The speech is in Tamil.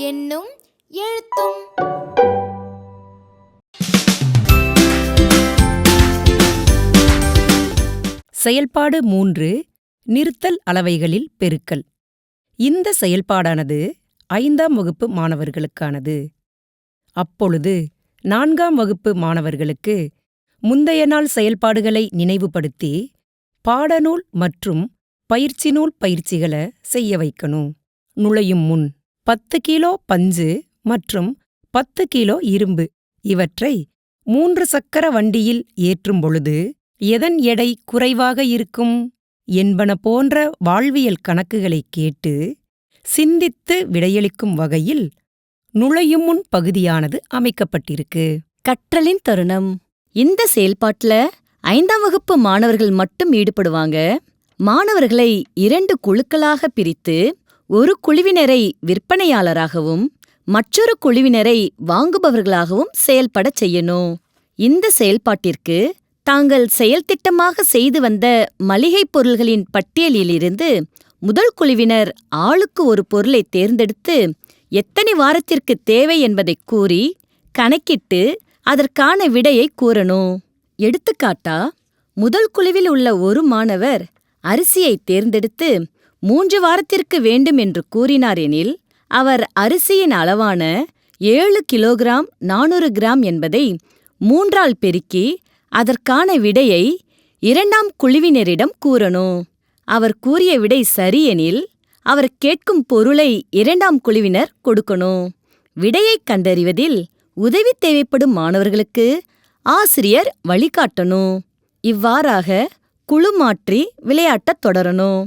என்னும் எழுத்தும். செயல்பாடு மூன்று நிறுத்தல் அளவைகளில் பெருக்கல். இந்த செயல்பாடானது ஐந்தாம் வகுப்பு மாணவர்களுக்கானது. அப்பொழுது நான்காம் வகுப்பு மாணவர்களுக்கு முந்தைய நாள் செயல்பாடுகளை நினைவுபடுத்தி பாடநூல் மற்றும் பயிற்சி நூல் பயிற்சிகளை செய்ய வைக்கணும். நுழையும் முன் பத்து கிலோ பஞ்சு மற்றும் பத்து கிலோ இரும்பு இவற்றை மூன்று சக்கர வண்டியில் ஏற்றும் பொழுது எதன் எடை குறைவாக இருக்கும் என்பன போன்ற வாழ்வியல் கணக்குகளைக் கேட்டு சிந்தித்து விடையளிக்கும் வகையில் நுழையும் முன் பகுதியானது அமைக்கப்பட்டிருக்கு. கற்றலின் தருணம். இந்த செயல்பாட்டுல ஐந்தாம் வகுப்பு மாணவர்கள் மட்டும் ஈடுபடுவாங்க. மாணவர்களை இரண்டு குழுக்களாக பிரித்து ஒரு குழுவினரை விற்பனையாளராகவும் மற்றொரு குழுவினரை வாங்குபவர்களாகவும் செயல்படச் செய்யணும். இந்த செயல்பாட்டிற்கு தாங்கள் செயல்திட்டமாக செய்து வந்த மளிகைப் பொருள்களின் பட்டியலிலிருந்து முதல் குழுவினர் ஆளுக்கு ஒரு பொருளை தேர்ந்தெடுத்து எத்தனை வாரத்திற்கு தேவை என்பதைக் கூறி கணக்கிட்டு அதற்கான விடையை கூறணும். எடுத்துக்காட்டா முதல் குழுவில் உள்ள ஒரு மாணவர் அரிசியை தேர்ந்தெடுத்து மூன்று வாரத்திற்கு வேண்டும் என்று கூறினார் எனில் அவர் அரிசியின் அளவான ஏழு கிலோகிராம் நானூறு கிராம் என்பதை மூன்றால் பெருக்கி அதற்கான விடையை இரண்டாம் குழுவினரிடம் கூறணும். அவர் கூறிய விடை சரியெனில் அவர் கேட்கும் பொருளை இரண்டாம் குழுவினர் கொடுக்கணும். விடையைக் கண்டறிவதில் உதவி தேவைப்படும் மாணவர்களுக்கு ஆசிரியர் வழிகாட்டணும். இவ்வாறாக குழு மாற்றி விளையாட்டத் தொடரணும்.